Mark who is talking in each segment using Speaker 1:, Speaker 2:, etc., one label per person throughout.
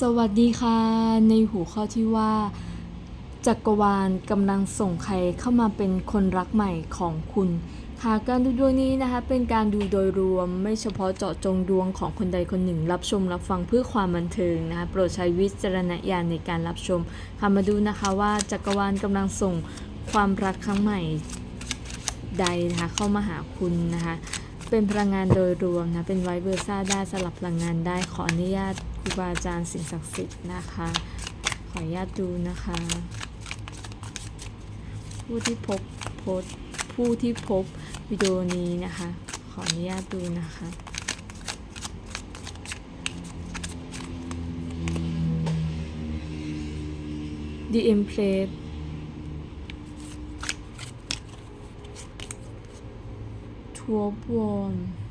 Speaker 1: สวัสดีค่ะ ในหัวข้อที่ว่า จักรวาลกำลังส่งใครเข้ามาเป็นคนรักใหม่ของคุณ ค่ะการดูดวงนี้นะคะ เป็นการดูโดยรวมไม่เฉพาะเจาะจงดวงของคนใดคนหนึ่ง รับชมรับฟังเพื่อความบันเทิงนะคะ โปรดใช้วิจารณญาณในการรับชมค่ะมาดูนะคะว่าจักรวาลกำลังส่งความรักครั้งใหม่ใดนะคะเข้ามาหาคุณนะคะ เป็นพลังงานโดยรวมนะเป็นไวเบอร์ซ่าได้สลับพลังงานได้ขออนุญาต รูบาอาจารย์สิ่งศักดิ์สิทธิ์นะคะ ขออนุญาตดูนะคะ ผู้ที่พบโพสผู้ที่พบวิดีโอนี้นะคะ ขออนุญาตดูนะคะ DM plate ทัวบอนทัวบอด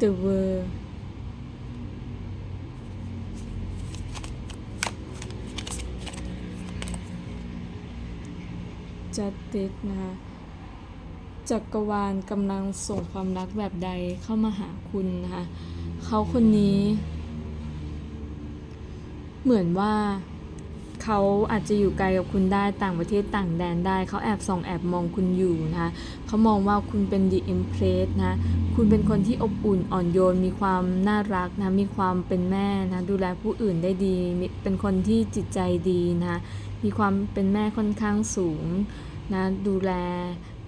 Speaker 1: The World จัดติดนะคะจักรวาลกำลังส่งความรักแบบใดเข้ามาหาคุณนะคะเขาคนนี้ เหมือนว่า เขาอาจจะอยู่ไกลกับคุณได้ต่างประเทศต่างแดนได้ เขาแอบส่องแอบมองคุณอยู่นะคะเขามองว่าคุณเป็น The Empress นะคุณเป็นคนที่อบอุ่นอ่อนโยน มีความน่ารักนะมีความเป็นแม่นะดูแลผู้อื่นได้ดีมีเป็นคนที่จิตใจดีนะมีความเป็นแม่ค่อนข้างสูงนะดูแล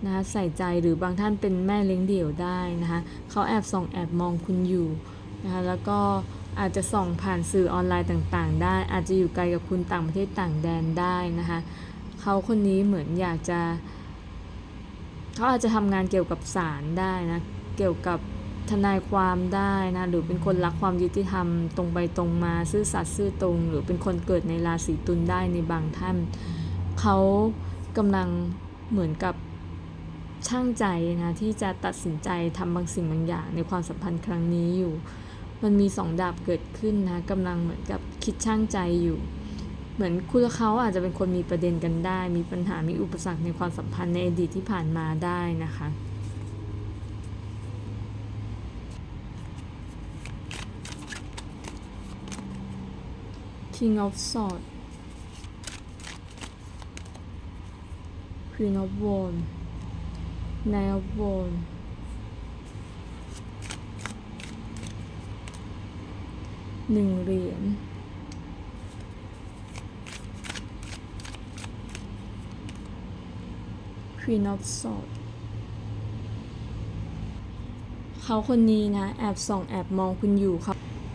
Speaker 1: นะใส่ใจหรือบางท่านเป็นแม่เลี้ยงเดี่ยวได้นะคะเขาแอบส่องแอบมองคุณอยู่นะคะแล้วก็ อาจจะส่องผ่านสื่อออนไลน์ต่างๆ ได้ อาจจะอยู่ไกลกับคุณต่างประเทศต่างแดนได้นะคะเขาคนนี้เหมือนอยากจะเขาอาจจะทำงานเกี่ยวกับศาลได้นะเกี่ยวกับทนายความได้นะหรือเป็นคนรักความยุติธรรมตรงไปตรงมาซื่อสัตย์ซื่อตรง หรือเป็นคนเกิดในราศีตุลได้ในบางท่านเขากำลังเหมือนกับช่างใจนะที่จะตัดสินใจทำบางสิ่งบางอย่างในความสัมพันธ์ครั้งนี้อยู่ มันมีสองดาบเกิดขึ้นนะกำลังเหมือนกับคิดช่างใจอยู่ เหมือนคุณและเขาอาจจะเป็นคนมีประเด็นกันได้ มีปัญหามีอุปสรรคในความสัมพันธ์ในอดีตที่ผ่านมาได้นะคะ King of Sword Queen of Wands Knight of Wands หนึ่งเหรียญ Queen of Swords เขาคนนี้นะแอบส่องแอบมองคุณอยู่เขา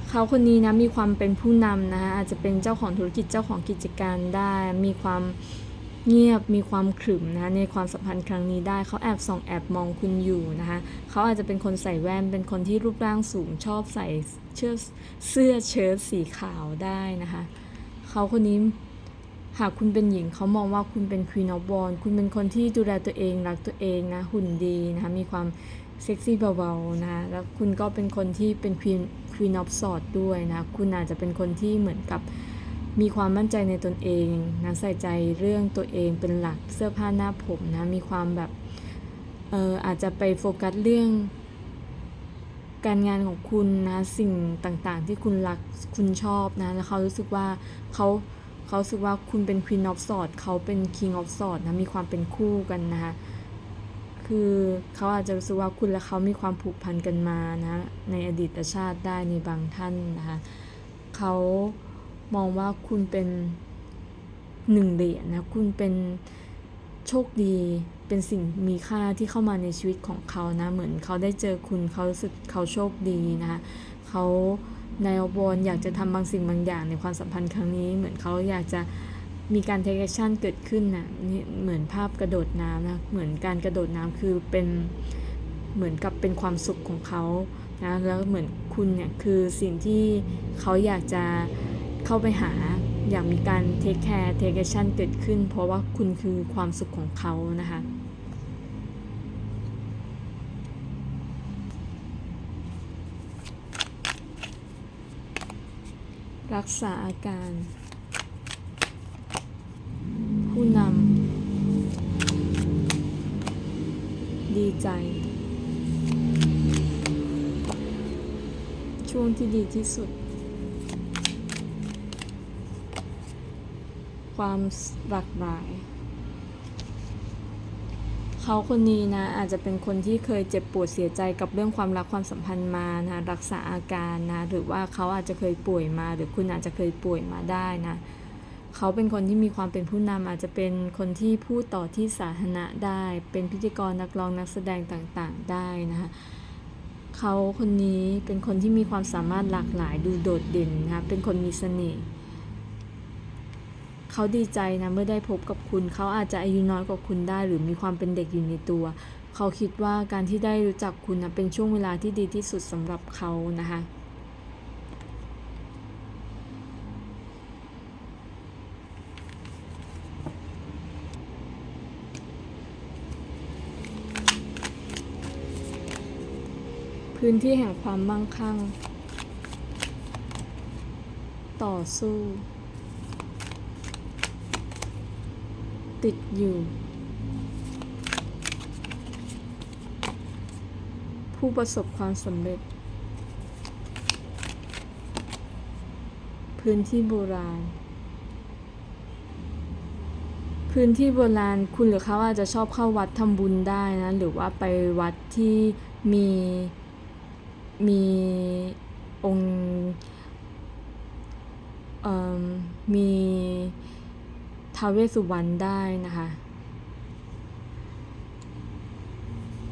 Speaker 1: เขาคนนี้นะมีความเป็นผู้นำนะอาจจะเป็นเจ้าของธุรกิจเจ้าของกิจการได้มีความ เงียบมีความขรึมนะในความสัมพันธ์ครั้งนี้ได้เขาแอบส่องแอบมองคุณอยู่นะคะเขาอาจจะเป็นคนใส่แว่นเป็นคนที่รูปร่างสูงชอบใส่เชือเสื้อเชิ้ตสีขาวได้นะคะเขาคนนี้หากคุณเป็นหญิงเขามองว่าคุณเป็น Queen of Wands คุณเป็นคนที่ดูแลตัวเองรักตัวเองนะหุ่นดีนะคะมีความเซ็กซี่เบาๆนะแล้วคุณก็เป็นคนที่เป็น Queen Queen of Swords ด้วยนะคุณอาจจะเป็นคนที่เหมือนกับ มีความมั่นใจในตนเองนะใส่ใจเรื่องตัวเองเป็นหลักเสื้อผ้าหน้าผมนะมีความแบบเอออาจจะไปโฟกัสเรื่อง การงานของคุณนะสิ่งต่างๆ ที่คุณรักคุณชอบนะแล้วเขารู้สึกว่าเขาเขาสึกว่าคุณเป็น Queen of Swords เขาเป็น King of Swords นะมีความเป็นคู่กันนะคะคือเขาอาจจะรู้สึกว่าคุณและเขามีความผูกพันกันมานะในอดีตชาติได้ในบางท่านนะคะเขา มองว่าคุณเป็นหนึ่งเหรียญนะคุณเป็นโชคดีเป็นสิ่งมีค่าที่เข้ามาในชีวิตของเขานะ เหมือนเขาได้เจอคุณเขารู้สึกเขาโชคดีนะคะเขาในอบอลอยากจะทำบางสิ่งบางอย่างในความสัมพันธ์ครั้งนี้ เหมือนเขาอยากจะมีการเทคแอคชั่นเกิดขึ้นนะนี่เหมือนภาพกระโดดน้ำนะเหมือนการกระโดดน้ำคือเป็นเหมือนกับเป็นความสุขของเขานะแล้วเหมือนคุณเนี่ยคือสิ่งที่เขาอยากจะ เข้าไปหาอย่ากมีการเทคแคร์เทคแอคชั่นเกิดขึ้น เพราะว่าคุณคือความสุขของเขานะคะรักษาอาการ ผู้นำดีใจ ช่วงที่ดีที่สุด ความหลากหลาย เขาคนนี้นะอาจจะเป็นคนที่เคยเจ็บปวดเสียใจกับเรื่องความรักความสัมพันธ์มานะรักษาอาการนะหรือว่าเขาอาจจะเคยป่วยมา หรือคุณอาจจะเคยป่วยมาได้นะเขาเป็นคนที่มีความเป็นผู้นำอาจจะเป็นคนที่พูดต่อที่สาธารณะได้ เป็นพิธีกรนักร้องนักแสดงต่างๆได้นะคะเขาคนนี้เป็นคนที่มีความสามารถหลากหลายดูโดดเด่นนะคะเป็นคนมีเสน่ห์ เขาดีใจนะเมื่อได้พบกับคุณ เขาอาจจะอายุน้อยกว่าคุณได้ หรือมีความเป็นเด็กอยู่ในตัว เขาคิดว่าการที่ได้รู้จักคุณนะเป็นช่วงเวลาที่ดีที่สุดสำหรับเขานะคะพื้นที่แห่งความมั่งคั่ง ต่อสู้ ติดอยู่ ผู้ประสบความสำเร็จ พื้นที่โบราณ พื้นที่โบราณคุณหรือเขาอาจจะชอบเข้าวัดทำบุญได้นะ หรือว่าไปวัดที่มีมีองค์มี ท้าวเวสสุวรรณได้นะคะ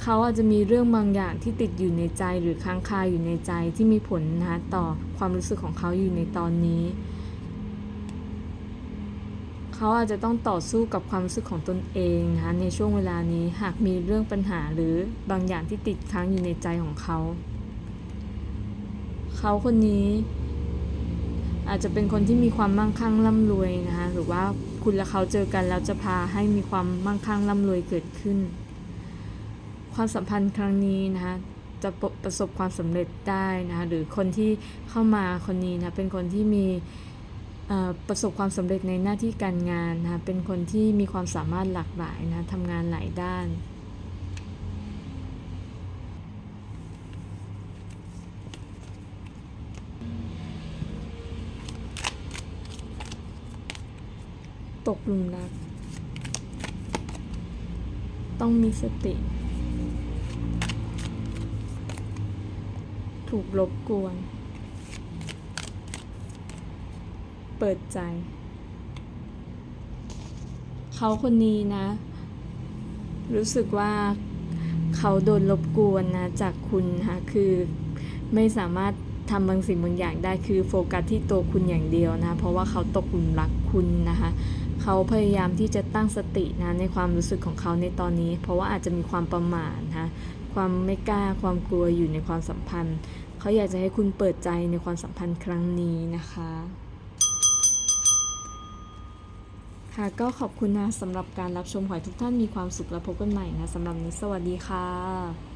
Speaker 1: เขาอาจจะมีเรื่องบางอย่างที่ติดอยู่ในใจหรือค้างคาอยู่ในใจที่มีผลนะคะต่อความรู้สึกของเขาอยู่ในตอนนี้ เขาอาจจะต้องต่อสู้กับความรู้สึกของตนเองนะคะในช่วงเวลานี้หากมีเรื่องปัญหาหรือบางอย่างที่ติดค้างอยู่ในใจของเขา เขาคนนี้อาจจะเป็นคนที่มีความมั่งคั่งร่ำรวยนะคะหรือว่า คุณและเขาเจอกันแล้วจะพาให้มีความมั่งคั่งร่ำรวยเกิดขึ้น ความสัมพันธ์ครั้งนี้นะคะจะประสบความสำเร็จได้นะคะหรือคนที่เข้ามาคนนี้นะเป็นคนที่มีประสบความสำเร็จในหน้าที่การงานนะคะเป็นคนที่มีความสามารถหลากหลายนะทำงานหลายด้าน ตกหลุมรัก ต้องมีสติ ถูกรบกวน เปิดใจ เขาคนนี้นะ รู้สึกว่าเขาโดนรบกวนนะ จากคุณนะคือไม่สามารถทำบางสิ่งบางอย่างได้คือโฟกัสที่ตัวคุณอย่างเดียวนะ เพราะว่าเขาตกหลุมรักคุณนะคะ เขาพยายามที่จะตั้งสตินะในความรู้สึกของเขาในตอนนี้ เพราะว่าอาจจะมีความประมาทนะความไม่กล้าความกลัวอยู่ในความสัมพันธ์ เขาอยากจะให้คุณเปิดใจในความสัมพันธ์ครั้งนี้นะคะค่ะก็ขอบคุณนะสำหรับการรับชมขอให้ทุกท่านมีความสุขและพบกันใหม่นะสำหรับนี้สวัสดีค่ะ